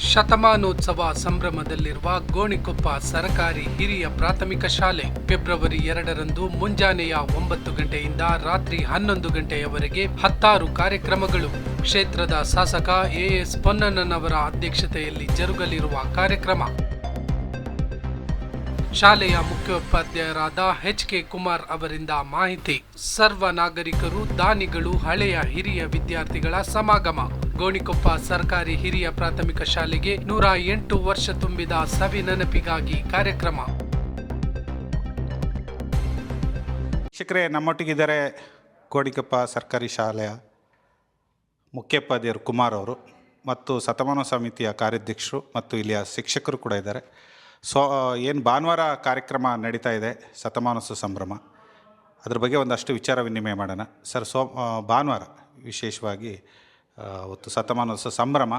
ಶತಮಾನೋತ್ಸವ ಸಂಭ್ರಮದಲ್ಲಿರುವ ಗೋಣಿಕೊಪ್ಪ ಸರಕಾರಿ ಹಿರಿಯ ಪ್ರಾಥಮಿಕ ಶಾಲೆ ಫೆಬ್ರವರಿ ಎರಡರಂದು ಮುಂಜಾನೆಯ ಒಂಬತ್ತು ಗಂಟೆಯಿಂದ ರಾತ್ರಿ ಹನ್ನೊಂದು ಗಂಟೆಯವರೆಗೆ ಹತ್ತಾರು ಕಾರ್ಯಕ್ರಮಗಳು. ಕ್ಷೇತ್ರದ ಶಾಸಕ ಎಎಸ್ ಪೊನ್ನಣ್ಣನವರ ಅಧ್ಯಕ್ಷತೆಯಲ್ಲಿ ಜರುಗಲಿರುವ ಕಾರ್ಯಕ್ರಮ. ಶಾಲೆಯ ಮುಖ್ಯೋಪಾಧ್ಯಾಯರಾದ ಎಚ್ ಕೆ ಕುಮಾರ್ ಅವರಿಂದ ಮಾಹಿತಿ. ಸರ್ವ ನಾಗರಿಕರು, ದಾನಿಗಳು, ಹಳೆಯ ಹಿರಿಯ ವಿದ್ಯಾರ್ಥಿಗಳ ಸಮಾಗಮ. ಗೋಣಿಕೊಪ್ಪ ಸರ್ಕಾರಿ ಹಿರಿಯ ಪ್ರಾಥಮಿಕ ಶಾಲೆಗೆ ನೂರ ಎಂಟು ವರ್ಷ ತುಂಬಿದ ಸವಿ ನೆನಪಿಗಾಗಿ ಕಾರ್ಯಕ್ರಮ. ಶಿಕ್ಷಕರೇ, ನಮ್ಮೊಟ್ಟಿಗಿದ್ದಾರೆ ಗೋಣಿಕೊಪ್ಪ ಸರ್ಕಾರಿ ಶಾಲೆಯ ಮುಖ್ಯೋಪಾಧ್ಯಾಯರು ಕುಮಾರ್ ಅವರು ಮತ್ತು ಸತಮಾನ ಸಮಿತಿಯ ಕಾರ್ಯಾಧ್ಯಕ್ಷರು ಮತ್ತು ಇಲ್ಲಿಯ ಶಿಕ್ಷಕರು ಕೂಡ ಇದ್ದಾರೆ. ಸೊ ಏನು ಭಾನುವಾರ ಕಾರ್ಯಕ್ರಮ ನಡೀತಾ ಇದೆ, ಶತಮಾನೋತ್ಸವ ಸಂಭ್ರಮ. ಅದ್ರ ಬಗ್ಗೆ ಒಂದಷ್ಟು ವಿಚಾರ ವಿನಿಮಯ ಮಾಡೋಣ. ಸರ್, ಸೋ ಭಾನುವಾರ ವಿಶೇಷವಾಗಿ ಅವತ್ತು ಶತಮಾನೋತ್ಸವ ಸಂಭ್ರಮ,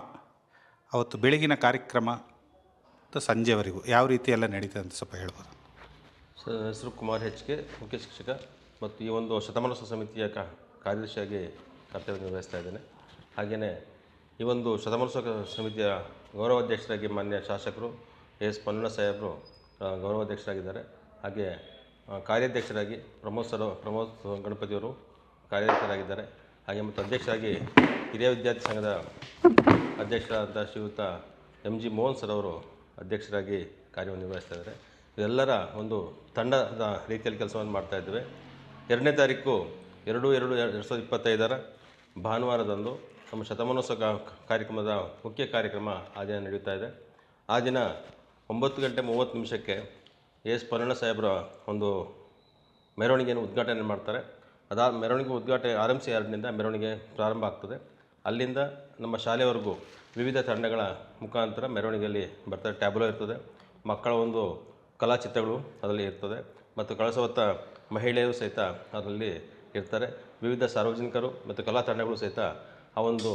ಅವತ್ತು ಬೆಳಗಿನ ಕಾರ್ಯಕ್ರಮ ಮತ್ತು ಸಂಜೆವರೆಗೂ ಯಾವ ರೀತಿ ಎಲ್ಲ ನಡೀತದೆ ಅಂತ ಸ್ವಲ್ಪ ಹೇಳ್ಬೋದು. ಸರ್ ಹೆಸರು ಕುಮಾರ್ ಹೆಚ್ ಕೆ, ಮುಖ್ಯ ಶಿಕ್ಷಕ. ಮತ್ತು ಈ ಒಂದು ಶತಮಾನೋತ್ಸವ ಸಮಿತಿಯ ಕ, ಕಾರ್ಯದರ್ಶಿಯಾಗಿ ಕರ್ತವ್ಯ ನಿರ್ವಹಿಸ್ತಾ ಇದ್ದೇನೆ. ಹಾಗೆಯೇ ಈ ಒಂದು ಶತಮಾನೋತ್ಸವ ಸಮಿತಿಯ ಗೌರವಾಧ್ಯಕ್ಷರಾಗಿ ಮಾನ್ಯ ಶಾಸಕರು ಎಸ್ ಪನ್ನಣ್ಣ ಸಾಹೇಬರು ಗೌರವಾಧ್ಯಕ್ಷರಾಗಿದ್ದಾರೆ. ಹಾಗೆ ಕಾರ್ಯಾಧ್ಯಕ್ಷರಾಗಿ ಪ್ರಮೋದ್ ಸರ್, ಪ್ರಮೋದ್ ಗಣಪತಿಯವರು ಕಾರ್ಯಾಧ್ಯಕ್ಷರಾಗಿದ್ದಾರೆ. ಹಾಗೆ ಮತ್ತು ಅಧ್ಯಕ್ಷರಾಗಿ ಹಿರಿಯ ವಿದ್ಯಾರ್ಥಿ ಸಂಘದ ಅಧ್ಯಕ್ಷರಾದ ಶ್ರೀಯುತ ಎಂ ಜಿ ಮೋಹನ್ ಸರ್ ಅವರು ಅಧ್ಯಕ್ಷರಾಗಿ ಕಾರ್ಯವನ್ನು ನಿರ್ವಹಿಸ್ತಾ ಇದ್ದಾರೆ. ಇದೆಲ್ಲರ ಒಂದು ತಂಡದ ರೀತಿಯಲ್ಲಿ ಕೆಲಸವನ್ನು ಮಾಡ್ತಾ ಇದ್ದೇವೆ. ಎರಡನೇ ತಾರೀಕು ಎರಡು ಎರಡು ಎರಡು ಸಾವಿರದ ಇಪ್ಪತ್ತೈದರ ಭಾನುವಾರದಂದು ನಮ್ಮ ಶತಮಾನೋತ್ಸವ ಕಾರ್ಯಕ್ರಮದ ಮುಖ್ಯ ಕಾರ್ಯಕ್ರಮ ಆ ದಿನ ನಡೆಯುತ್ತಾ ಇದೆ. ಆ ದಿನ ಒಂಬತ್ತು ಗಂಟೆ ಮೂವತ್ತು ನಿಮಿಷಕ್ಕೆ ಎಸ್ ಪನ್ನಣ್ಣ ಸಾಹೇಬರ ಒಂದು ಮೆರವಣಿಗೆಯನ್ನು ಉದ್ಘಾಟನೆ ಮಾಡ್ತಾರೆ. ಅದಾದ ಮೆರವಣಿಗೆ ಉದ್ಘಾಟನೆ ಆರ್ ಎಂ ಸಿ ಯಾರ್ಡ್ನಿಂದ ಮೆರವಣಿಗೆ ಪ್ರಾರಂಭ ಆಗ್ತದೆ. ಅಲ್ಲಿಂದ ನಮ್ಮ ಶಾಲೆವರೆಗೂ ವಿವಿಧ ತಂಡಗಳ ಮುಖಾಂತರ ಮೆರವಣಿಗೆಯಲ್ಲಿ ಬರ್ತಾರೆ. ಟ್ಯಾಬ್ಲೋ ಇರ್ತದೆ. ಮಕ್ಕಳ ಒಂದು ಕಲಾಚಿತ್ರಗಳು ಅದರಲ್ಲಿ ಇರ್ತದೆ. ಮತ್ತು ಕಳಸ ಹೊತ್ತ ಮಹಿಳೆಯರು ಸಹಿತ ಅದರಲ್ಲಿ ಇರ್ತಾರೆ. ವಿವಿಧ ಸಾರ್ವಜನಿಕರು ಮತ್ತು ಕಲಾ ತಂಡಗಳು ಸಹಿತ ಆ ಒಂದು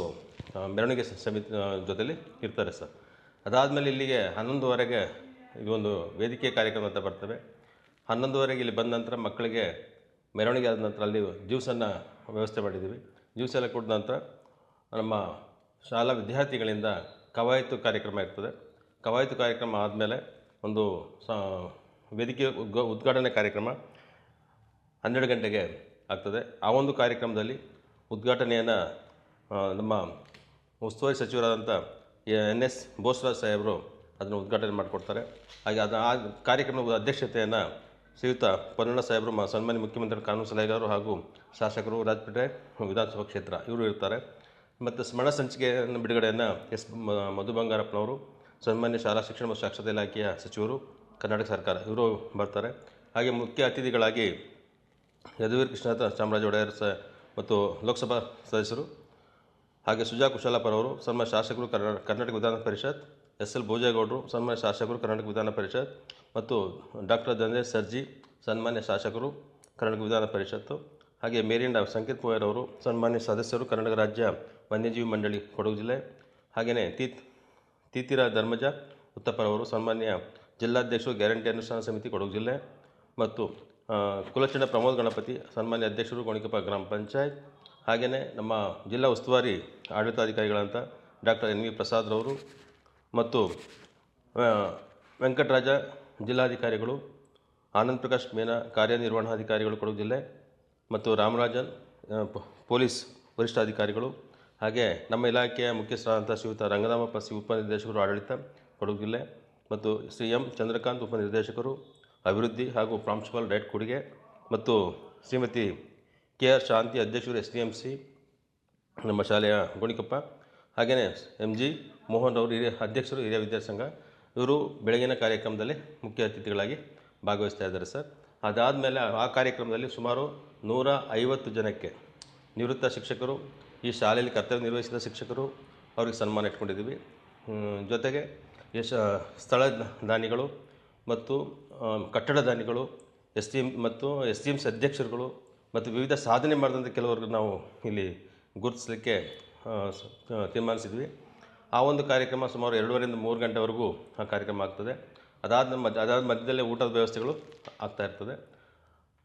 ಮೆರವಣಿಗೆ ಸಮಿತಿ ಜೊತೆಯಲ್ಲಿ ಇರ್ತಾರೆ ಸರ್. ಅದಾದಮೇಲೆ ಇಲ್ಲಿಗೆ ಹನ್ನೊಂದುವರೆಗೆ ಇದೊಂದು ವೇದಿಕೆ ಕಾರ್ಯಕ್ರಮ ಅಂತ ಬರ್ತವೆ. ಹನ್ನೊಂದುವರೆಗೆ ಇಲ್ಲಿ ಬಂದ ನಂತರ ಮಕ್ಕಳಿಗೆ ಮೆರವಣಿಗೆ ಆದ ನಂತರ ಅಲ್ಲಿ ಜ್ಯೂಸನ್ನು ವ್ಯವಸ್ಥೆ ಮಾಡಿದ್ದೀವಿ. ಜ್ಯೂಸ್ ಎಲ್ಲ ಕುಡಿದ ನಂತರ ನಮ್ಮ ಶಾಲಾ ವಿದ್ಯಾರ್ಥಿಗಳಿಂದ ಕವಾಯತು ಕಾರ್ಯಕ್ರಮ ಇರ್ತದೆ. ಕವಾಯತು ಕಾರ್ಯಕ್ರಮ ಆದಮೇಲೆ ಒಂದು ವೇದಿಕೆ ಉದ್ಘ ಉದ್ಘಾಟನೆ ಕಾರ್ಯಕ್ರಮ ಹನ್ನೆರಡು ಗಂಟೆಗೆ ಆಗ್ತದೆ. ಆ ಒಂದು ಕಾರ್ಯಕ್ರಮದಲ್ಲಿ ಉದ್ಘಾಟನೆಯನ್ನು ನಮ್ಮ ಉಸ್ತುವಾರಿ ಸಚಿವರಾದಂಥ ಎನ್ ಎಸ್ ಬೋಸ್ರಾಜ್ ಸಾಹೇಬರು ಅದನ್ನು ಉದ್ಘಾಟನೆ ಮಾಡಿಕೊಡ್ತಾರೆ. ಹಾಗೆ ಅದು ಆ ಕಾರ್ಯಕ್ರಮದ ಅಧ್ಯಕ್ಷತೆಯನ್ನು ಶ್ರೀಯುತ ಪೊನ್ನಣ್ಣ ಸಾಹೇಬರು ಸನ್ಮಾನ್ಯ ಮುಖ್ಯಮಂತ್ರಿ ಕಾನೂನು ಸಲಹೆಗಾರರು ಹಾಗೂ ಶಾಸಕರು ರಾಜಪೇಟೆ ವಿಧಾನಸಭಾ ಕ್ಷೇತ್ರ ಇವರು ಇರ್ತಾರೆ. ಮತ್ತು ಸ್ಮರಣ ಸಂಚಿಕೆಯನ್ನು ಬಿಡುಗಡೆಯನ್ನು ಎಸ್ ಮಧು ಬಂಗಾರಪ್ಪನವರು, ಸನ್ಮಾನ್ಯ ಶಾಲಾ ಶಿಕ್ಷಣ ಮತ್ತು ಸಾಕ್ಷರತಾ ಇಲಾಖೆಯ ಸಚಿವರು, ಕರ್ನಾಟಕ ಸರ್ಕಾರ ಇವರು ಬರ್ತಾರೆ. ಹಾಗೆ ಮುಖ್ಯ ಅತಿಥಿಗಳಾಗಿ ಯದುವೀರ್ ಕೃಷ್ಣನಾಥ ಚಾಮರಾಜ ಒಡೆಯರ್ ಸ ಮತ್ತು ಲೋಕಸಭಾ ಸದಸ್ಯರು ಹಾಗೆ ಸುಜಾ ಕುಶಾಲಪ್ಪರ್ ಅವರು ಸನ್ಮಾನ್ಯ ಶಾಸಕರು ಕರ್ನಾ, ಕರ್ನಾಟಕ ವಿಧಾನ ಪರಿಷತ್, ಎಸ್ ಎಲ್ ಭೋಜೇಗೌಡರು, ಸನ್ಮಾನ್ಯ ಶಾಸಕರು ಕರ್ನಾಟಕ ವಿಧಾನ ಪರಿಷತ್ ಮತ್ತು ಡಾಕ್ಟರ್ ಧನಂಜಯ ಸರ್ಜಿ, ಸನ್ಮಾನ್ಯ ಶಾಸಕರು ಕರ್ನಾಟಕ ವಿಧಾನ ಪರಿಷತ್ತು. ಹಾಗೆ ಮೇರಿಂಡ ಸಂಕೇತ್ ಕುಮಾರ್ ಅವರು, ಸನ್ಮಾನ್ಯ ಸದಸ್ಯರು ಕರ್ನಾಟಕ ರಾಜ್ಯ ವನ್ಯಜೀವಿ ಮಂಡಳಿ ಕೊಡಗು ಜಿಲ್ಲೆ. ಹಾಗೆಯೇ ತೀತ್ ತೀತಿರ ಧರ್ಮಜ ಉತ್ತಪ್ಪನವರು, ಸನ್ಮಾನ್ಯ ಜಿಲ್ಲಾಧ್ಯಕ್ಷರು ಗ್ಯಾರಂಟಿ ಅನುಷ್ಠಾನ ಸಮಿತಿ ಕೊಡಗು ಜಿಲ್ಲೆ. ಮತ್ತು ಕುಲಚಂಡ ಪ್ರಮೋದ್ ಗಣಪತಿ, ಸನ್ಮಾನ್ಯ ಅಧ್ಯಕ್ಷರು ಗೋಣಿಕೊಪ್ಪ ಗ್ರಾಮ ಪಂಚಾಯತ್. ಹಾಗೆಯೇ ನಮ್ಮ ಜಿಲ್ಲಾ ಉಸ್ತುವಾರಿ ಆಡಳಿತಾಧಿಕಾರಿಗಳಂತ ಡಾಕ್ಟರ್ ಎನ್ ವಿ ಪ್ರಸಾದ್ರವರು ಮತ್ತು ವೆಂಕಟರಾಜ ಜಿಲ್ಲಾಧಿಕಾರಿಗಳು, ಆನಂದ್ ಪ್ರಕಾಶ್ ಮೀನಾ ಕಾರ್ಯನಿರ್ವಹಣಾಧಿಕಾರಿಗಳು ಕೊಡಗು ಜಿಲ್ಲೆ ಮತ್ತು ರಾಮರಾಜನ್ ಪೊಲೀಸ್ ವರಿಷ್ಠಾಧಿಕಾರಿಗಳು ಹಾಗೆ ನಮ್ಮ ಇಲಾಖೆಯ ಮುಖ್ಯಸ್ಥರಾದಂಥ ಶ್ರೀಯುತ ರಂಗನಾಮಪ್ಪ ಸಿ ಉಪನಿರ್ದೇಶಕರು ಆಡಳಿತ ಕೊಡಗು ಜಿಲ್ಲೆ ಮತ್ತು ಶ್ರೀ ಎಂ ಚಂದ್ರಕಾಂತ್ ಉಪನಿರ್ದೇಶಕರು, ಅಭಿವೃದ್ಧಿ ಹಾಗೂ ಪ್ರಾಂಶುಪಾಲ್ ಡೈಟ್ ಕೊಡುಗೆ ಮತ್ತು ಶ್ರೀಮತಿ ಕೆ ಆರ್ ಶಾಂತಿ ಅಧ್ಯಕ್ಷರು, ಎಸ್ ಡಿ ಎಂ ಸಿ, ನಮ್ಮ ಶಾಲೆಯ ಗುಣಿಕಪ್ಪ ಹಾಗೆಯೇ ಎಂ ಜಿ ಮೋಹನ್ ಅವರು ಹಿರಿಯ ಅಧ್ಯಕ್ಷರು, ಹಿರಿಯ ವಿದ್ಯಾಸಂಘ ಸಂಘ ಇವರು ಬೆಳಗಿನ ಕಾರ್ಯಕ್ರಮದಲ್ಲಿ ಮುಖ್ಯ ಅತಿಥಿಗಳಾಗಿ ಭಾಗವಹಿಸ್ತಾ ಇದ್ದಾರೆ ಸರ್. ಅದಾದಮೇಲೆ ಆ ಕಾರ್ಯಕ್ರಮದಲ್ಲಿ ಸುಮಾರು ನೂರ ಐವತ್ತು ಜನಕ್ಕೆ ನಿವೃತ್ತ ಶಿಕ್ಷಕರು, ಈ ಶಾಲೆಯಲ್ಲಿ ಕರ್ತವ್ಯ ನಿರ್ವಹಿಸಿದ ಶಿಕ್ಷಕರು ಅವ್ರಿಗೆ ಸನ್ಮಾನ ಇಟ್ಕೊಂಡಿದ್ದೀವಿ. ಜೊತೆಗೆ ಯಶ, ಸ್ಥಳ ದಾನಿಗಳು ಮತ್ತು ಕಟ್ಟಡ ದಾನಿಗಳು ಎಸ್ ಟಿ ಎಂ ಮತ್ತು ಎಸ್ ಟಿ ಎಂ ಸಿ ಅಧ್ಯಕ್ಷರುಗಳು ಮತ್ತು ವಿವಿಧ ಸಾಧನೆ ಮಾಡಿದಂಥ ಕೆಲವರು ನಾವು ಇಲ್ಲಿ ಗುರುತಿಸಲಿಕ್ಕೆ ತೀರ್ಮಾನಿಸಿದ್ವಿ. ಆ ಒಂದು ಕಾರ್ಯಕ್ರಮ ಸುಮಾರು ಎರಡೂವರೆಯಿಂದ ಮೂರು ಗಂಟೆವರೆಗೂ ಆ ಕಾರ್ಯಕ್ರಮ ಆಗ್ತದೆ. ಅದಾದ ಮಧ್ಯ ಅದಾದ ಮಧ್ಯದಲ್ಲೇ ಊಟದ ವ್ಯವಸ್ಥೆಗಳು ಆಗ್ತಾ ಇರ್ತದೆ.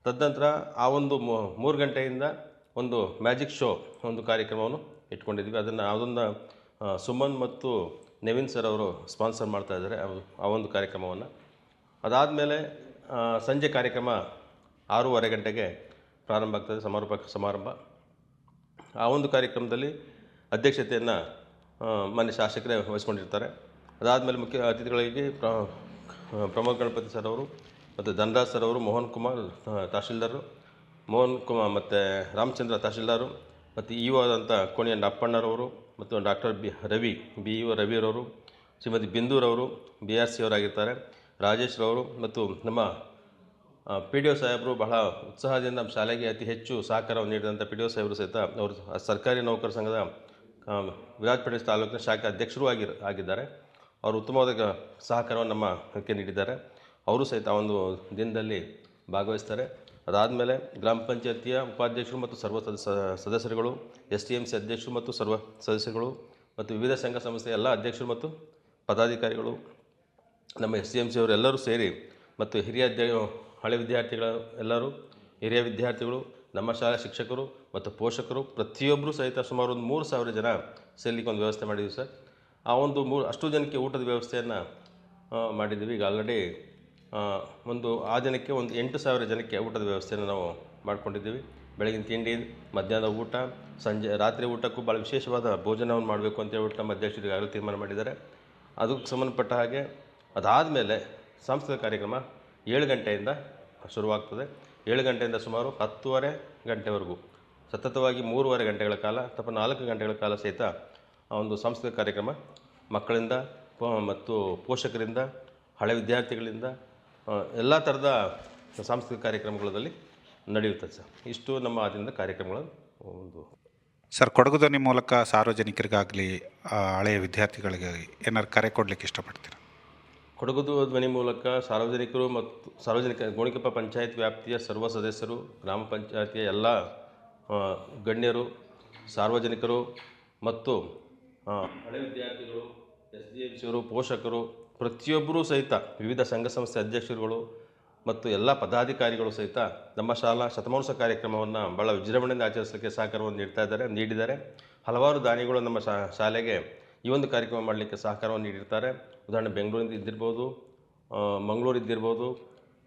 ತದನಂತರ ಆ ಒಂದು ಮೂರು ಗಂಟೆಯಿಂದ ಒಂದು ಮ್ಯಾಜಿಕ್ ಶೋ ಒಂದು ಕಾರ್ಯಕ್ರಮವನ್ನು ಇಟ್ಕೊಂಡಿದ್ವಿ ಅದನ್ನು ಅದನ್ನು ಸುಮನ್ ಮತ್ತು ನವೀನ್ ಸರ್ ಅವರು ಸ್ಪಾನ್ಸರ್ ಮಾಡ್ತಾ ಇದ್ದಾರೆ ಆ ಒಂದು ಕಾರ್ಯಕ್ರಮವನ್ನು. ಅದಾದಮೇಲೆ ಸಂಜೆ ಕಾರ್ಯಕ್ರಮ ಆರೂವರೆ ಗಂಟೆಗೆ ಪ್ರಾರಂಭ ಆಗ್ತದೆ, ಸಮಾರೋಪ ಸಮಾರಂಭ. ಆ ಒಂದು ಕಾರ್ಯಕ್ರಮದಲ್ಲಿ ಅಧ್ಯಕ್ಷತೆಯನ್ನು ಮಾನ್ಯ ಶಾಸಕರೇ ವಹಿಸ್ಕೊಂಡಿರ್ತಾರೆ. ಅದಾದಮೇಲೆ ಮುಖ್ಯ ಅತಿಥಿಗಳಿಗೆ ಪ್ರ, ಪ್ರಮೋದ್ ಗಣಪತಿ ಸರ್ ಅವರು ಮತ್ತು ಧನರಾಜ್ ಸರ್ ಅವರು, ಮೋಹನ್ ಕುಮಾರ್ ತಹಶೀಲ್ದಾರರು ಮೋಹನ್ ಕುಮಾರ್ ಮತ್ತು ರಾಮಚಂದ್ರ ತಹಶೀಲ್ದಾರು, ಮತ್ತು ಇ ಒ ಆದಂಥ ಕೋಣಿಯ ಅಪ್ಪಣ್ಣರವರು ಮತ್ತು doctor B, Ravi, B E O ರವಿರವರು Shrimati ಬಿಂದೂರವರು ಬಿ ಆರ್ ಸಿ ಅವರಾಗಿರ್ತಾರೆ ರಾಜೇಶ್ರವರು ಮತ್ತು ನಮ್ಮ ಪಿ ಡಿ ಒ ಸಾಹೇಬರು ಬಹಳ ಉತ್ಸಾಹದಿಂದ ಶಾಲೆಗೆ ಅತಿ ಹೆಚ್ಚು ಸಹಕಾರವನ್ನು ನೀಡಿದಂಥ ಪಿ ಡಿ ಒ ಸಾಹೇಬರು ಸಹಿತ ಅವರು ಸರ್ಕಾರಿ ನೌಕರ ಸಂಘದ ವಿರಾಜಪೇಟೆ ತಾಲೂಕಿನ ಶಾಖೆ ಅಧ್ಯಕ್ಷರೂ ಆಗಿ, ಆಗಿದ್ದಾರೆ. ಅವರು ಉತ್ತಮವಾದ ಸಹಕಾರವನ್ನು ನಮ್ಮ ಅದಕ್ಕೆ ನೀಡಿದ್ದಾರೆ. ಅವರು ಸಹಿತ ಒಂದು ದಿನದಲ್ಲಿ ಭಾಗವಹಿಸ್ತಾರೆ. ಅದಾದಮೇಲೆ ಗ್ರಾಮ ಪಂಚಾಯತಿಯ ಉಪಾಧ್ಯಕ್ಷರು ಮತ್ತು ಸರ್ವ ಸದಸ್ಯ ಸದಸ್ಯರುಗಳು, ಎಸ್ ಟಿ ಎಂ ಸಿ ಅಧ್ಯಕ್ಷರು ಮತ್ತು ಸರ್ವ ಸದಸ್ಯರುಗಳು ಮತ್ತು ವಿವಿಧ ಸಂಘ ಸಂಸ್ಥೆಯ ಎಲ್ಲ ಅಧ್ಯಕ್ಷರು ಮತ್ತು ಪದಾಧಿಕಾರಿಗಳು, ನಮ್ಮ ಎಸ್ ಡಿ ಎಂ ಸಿ ಅವರೆಲ್ಲರೂ ಸೇರಿ ಮತ್ತು ಹಿರಿಯ ಅಧ್ಯ ಹಳೆ ವಿದ್ಯಾರ್ಥಿಗಳ ಎಲ್ಲರೂ, ಹಿರಿಯ ವಿದ್ಯಾರ್ಥಿಗಳು, ನಮ್ಮ ಶಾಲಾ ಶಿಕ್ಷಕರು ಮತ್ತು ಪೋಷಕರು ಪ್ರತಿಯೊಬ್ಬರು ಸಹಿತ ಸುಮಾರು ಒಂದು ಮೂರು ಸಾವಿರ ಜನ ಸೇರ್ಲಿಕ್ಕೆ ಒಂದು ವ್ಯವಸ್ಥೆ ಮಾಡಿದ್ದೀವಿ ಸರ್. ಆ ಒಂದು ಮೂರು ಅಷ್ಟು ಜನಕ್ಕೆ ಊಟದ ವ್ಯವಸ್ಥೆಯನ್ನು ಮಾಡಿದ್ದೀವಿ. ಈಗ ಆಲ್ರೆಡಿ ಒಂದು ಆ ದಿನಕ್ಕೆ ಒಂದು ಎಂಟು ಸಾವಿರ ಜನಕ್ಕೆ ಊಟದ ವ್ಯವಸ್ಥೆಯನ್ನು ನಾವು ಮಾಡ್ಕೊಂಡಿದ್ದೀವಿ. ಬೆಳಗಿನ ತಿಂಡಿ, ಮಧ್ಯಾಹ್ನದ ಊಟ, ಸಂಜೆ, ರಾತ್ರಿ ಊಟಕ್ಕೂ ಭಾಳ ವಿಶೇಷವಾದ ಭೋಜನವನ್ನು ಮಾಡಬೇಕು ಅಂತ ಹೇಳ್ಬಿಟ್ಟು ನಮ್ಮ ಅಧ್ಯಕ್ಷರು ಈಗಾಗಲೇ ತೀರ್ಮಾನ ಮಾಡಿದ್ದಾರೆ. ಅದಕ್ಕೆ ಸಂಬಂಧಪಟ್ಟ ಹಾಗೆ ಅದಾದ ಮೇಲೆ ಸಾಂಸ್ಕೃತಿಕ ಕಾರ್ಯಕ್ರಮ ಏಳು ಗಂಟೆಯಿಂದ ಶುರುವಾಗ್ತದೆ. ಏಳು ಗಂಟೆಯಿಂದ ಸುಮಾರು ಹತ್ತುವರೆ ಗಂಟೆವರೆಗೂ, ಸತತವಾಗಿ ಮೂರುವರೆ ಗಂಟೆಗಳ ಕಾಲ ಅಥವಾ ನಾಲ್ಕು ಗಂಟೆಗಳ ಕಾಲ ಸಹಿತ ಒಂದು ಸಾಂಸ್ಕೃತಿಕ ಕಾರ್ಯಕ್ರಮ ಮಕ್ಕಳಿಂದ ಮತ್ತು ಪೋಷಕರಿಂದ, ಹಳೆ ವಿದ್ಯಾರ್ಥಿಗಳಿಂದ ಎಲ್ಲ ಥರದ ಸಾಂಸ್ಕೃತಿಕ ಕಾರ್ಯಕ್ರಮಗಳಲ್ಲಿ ನಡೆಯುತ್ತದೆ ಸರ್. ಇಷ್ಟು ನಮ್ಮ ಆದ್ದರಿಂದ ಕಾರ್ಯಕ್ರಮಗಳ ಒಂದು ಸರ್, ಕೊಡಗು ಧ್ವನಿ ಮೂಲಕ ಸಾರ್ವಜನಿಕರಿಗಾಗಲಿ ಹಳೆಯ ವಿದ್ಯಾರ್ಥಿಗಳಿಗಾಗಿ ಏನಾದ್ರು ಕರೆ ಕೊಡಲಿಕ್ಕೆ ಇಷ್ಟಪಡ್ತೀರಾ? ಕೊಡಗು ಧ್ವನಿ ಮೂಲಕ ಸಾರ್ವಜನಿಕರು ಮತ್ತು ಸಾರ್ವಜನಿಕ ಗೋಣಿಕೊಪ್ಪ ಪಂಚಾಯತ್ ವ್ಯಾಪ್ತಿಯ ಸರ್ವ ಸದಸ್ಯರು, ಗ್ರಾಮ ಪಂಚಾಯತಿಯ ಎಲ್ಲ ಗಣ್ಯರು, ಸಾರ್ವಜನಿಕರು ಮತ್ತು ಹಳೆ ವಿದ್ಯಾರ್ಥಿಗಳು, ಎಸ್ ಡಿ ಎಂ ಸಿಯವರು ಪೋಷಕರು, ಪ್ರತಿಯೊಬ್ಬರೂ ಸಹಿತ ವಿವಿಧ ಸಂಘ ಸಂಸ್ಥೆ ಅಧ್ಯಕ್ಷರುಗಳು ಮತ್ತು ಎಲ್ಲ ಪದಾಧಿಕಾರಿಗಳು ಸಹಿತ ನಮ್ಮ ಶಾಲಾ ಶತಮಾನೋತ್ಸವ ಕಾರ್ಯಕ್ರಮವನ್ನು ಭಾಳ ವಿಜೃಂಭಣೆಯಿಂದ ಆಚರಿಸಲಿಕ್ಕೆ ಸಹಕಾರವನ್ನು ನೀಡ್ತಾ ಇದ್ದಾರೆ, ನೀಡಿದ್ದಾರೆ. ಹಲವಾರು ದಾನಿಗಳು ನಮ್ಮ ಶಾಲೆಗೆ ಈ ಒಂದು ಕಾರ್ಯಕ್ರಮ ಮಾಡಲಿಕ್ಕೆ ಸಹಕಾರವನ್ನು ನೀಡಿರ್ತಾರೆ. ಉದಾಹರಣೆ ಬೆಂಗಳೂರಿಂದ ಇದ್ದಿರ್ಬೋದು ಮಂಗಳೂರು ಇದ್ದಿರ್ಬೋದು,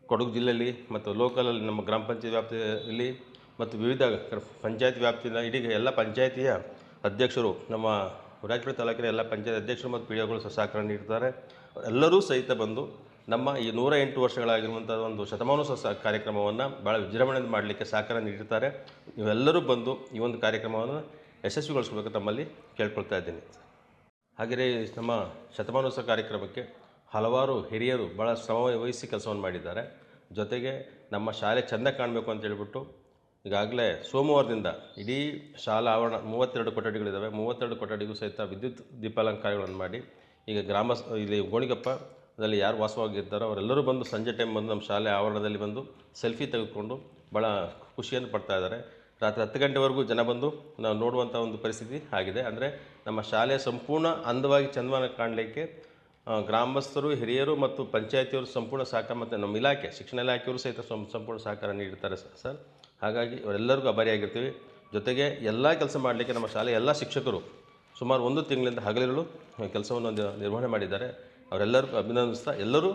ಕೊಡಗು ಜಿಲ್ಲೆಯಲ್ಲಿ ಮತ್ತು ಲೋಕಲಲ್ಲಿ ನಮ್ಮ ಗ್ರಾಮ ಪಂಚಾಯತ್ ವ್ಯಾಪ್ತಿಯಲ್ಲಿ ಮತ್ತು ವಿವಿಧ ಪಂಚಾಯತ್ ವ್ಯಾಪ್ತಿಯಿಂದ ಇಡೀ ಎಲ್ಲ ಪಂಚಾಯತಿಯ ಅಧ್ಯಕ್ಷರು, ನಮ್ಮ ರಾಜಪೇಟೆ ತಾಲೂಕಿನ ಎಲ್ಲ ಪಂಚಾಯತ್ ಅಧ್ಯಕ್ಷರು ಮತ್ತು ಪಿ ಸಹಕಾರ ನೀಡ್ತಾರೆ ಎಲ್ಲರೂ ಸಹಿತ ಬಂದು ನಮ್ಮ ಈ ನೂರ ಎಂಟು ವರ್ಷಗಳಾಗಿರುವಂಥ ಒಂದು ಶತಮಾನೋತ್ಸವ ಕಾರ್ಯಕ್ರಮವನ್ನು ಭಾಳ ವಿಜೃಂಭಣೆಯಿಂದ ಮಾಡಲಿಕ್ಕೆ ಸಹಕಾರ ನೀಡಿರ್ತಾರೆ. ನೀವೆಲ್ಲರೂ ಬಂದು ಈ ಒಂದು ಕಾರ್ಯಕ್ರಮವನ್ನು ಯಶಸ್ವಿಗೊಳಿಸಬೇಕು ತಮ್ಮಲ್ಲಿ ಕೇಳ್ಕೊಳ್ತಾ ಇದ್ದೀನಿ. ಹಾಗೆಯೇ ನಮ್ಮ ಶತಮಾನೋತ್ಸವ ಕಾರ್ಯಕ್ರಮಕ್ಕೆ ಹಲವಾರು ಹಿರಿಯರು ಭಾಳ ಶ್ರಮ ವಹಿಸಿ ಕೆಲಸವನ್ನು ಮಾಡಿದ್ದಾರೆ. ಜೊತೆಗೆ ನಮ್ಮ ಶಾಲೆ ಚೆಂದ ಕಾಣಬೇಕು ಅಂತ ಹೇಳ್ಬಿಟ್ಟು ಈಗಾಗಲೇ ಸೋಮವಾರದಿಂದ ಇಡೀ ಶಾಲಾ ಆವರಣ ಮೂವತ್ತೆರಡು ಕೊಠಡಿಗಳಿದ್ದಾವೆ. ಮೂವತ್ತೆರಡು ಕೊಠಡಿಗೂ ಸಹಿತ ವಿದ್ಯುತ್ ದೀಪಾಲಂಕಾರಗಳನ್ನು ಮಾಡಿ ಈಗ ಗ್ರಾಮ ಇಲ್ಲಿ ಗೋಣಿಗಪ್ಪ ಅದರಲ್ಲಿ ಯಾರು ವಾಸವಾಗಿರ್ತಾರೋ ಅವರೆಲ್ಲರೂ ಬಂದು ಸಂಜೆ ಟೈಮ್ ಬಂದು ನಮ್ಮ ಶಾಲೆ ಆವರಣದಲ್ಲಿ ಬಂದು ಸೆಲ್ಫಿ ತೆಗೆದುಕೊಂಡು ಭಾಳ ಖುಷಿಯನ್ನು ಪಡ್ತಾ ಇದ್ದಾರೆ. ರಾತ್ರಿ ಹತ್ತು ಗಂಟೆವರೆಗೂ ಜನ ಬಂದು ನಾವು ನೋಡುವಂಥ ಒಂದು ಪರಿಸ್ಥಿತಿ ಆಗಿದೆ. ಅಂದರೆ ನಮ್ಮ ಶಾಲೆ ಸಂಪೂರ್ಣ ಅಂದವಾಗಿ ಚಂದವಾಗಿ ಕಾಣಲಿಕ್ಕೆ ಗ್ರಾಮಸ್ಥರು, ಹಿರಿಯರು ಮತ್ತು ಪಂಚಾಯತಿಯವರು ಸಂಪೂರ್ಣ ಸಹಕಾರ ಮತ್ತು ನಮ್ಮ ಇಲಾಖೆ, ಶಿಕ್ಷಣ ಇಲಾಖೆಯವರು ಸಹಿತ ಸಂಪೂರ್ಣ ಸಹಕಾರ ನೀಡುತ್ತಾರೆ ಸರ್. ಹಾಗಾಗಿ ಅವರೆಲ್ಲರಿಗೂ ಅಭಾರಿಯಾಗಿರ್ತೀವಿ ಜೊತೆಗೆ ಎಲ್ಲ ಕೆಲಸ ಮಾಡಲಿಕ್ಕೆ ನಮ್ಮ ಶಾಲೆಯ ಎಲ್ಲ ಶಿಕ್ಷಕರು ಸುಮಾರು ಒಂದು ತಿಂಗಳಿಂದ ಹಗಲಿರುಳು ಕೆಲಸವನ್ನು ನಿರ್ವಹಣೆ ಮಾಡಿದ್ದಾರೆ. ಅವರೆಲ್ಲರಿಗೂ ಅಭಿನಂದಿಸ್ತಾ ಎಲ್ಲರೂ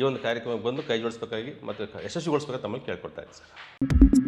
ಈ ಒಂದು ಕಾರ್ಯಕ್ರಮಕ್ಕೆ ಬಂದು ಕೈ ಜೋಡಿಸ್ಬೇಕಾಗಿ ಮತ್ತು ಯಶಸ್ವಿಗೊಳಿಸ್ಬೇಕಾಗಿ ತಮ್ಮಲ್ಲಿ ಕೇಳ್ಕೊಡ್ತಾ ಇದ್ದೀನಿ, ಸರ್.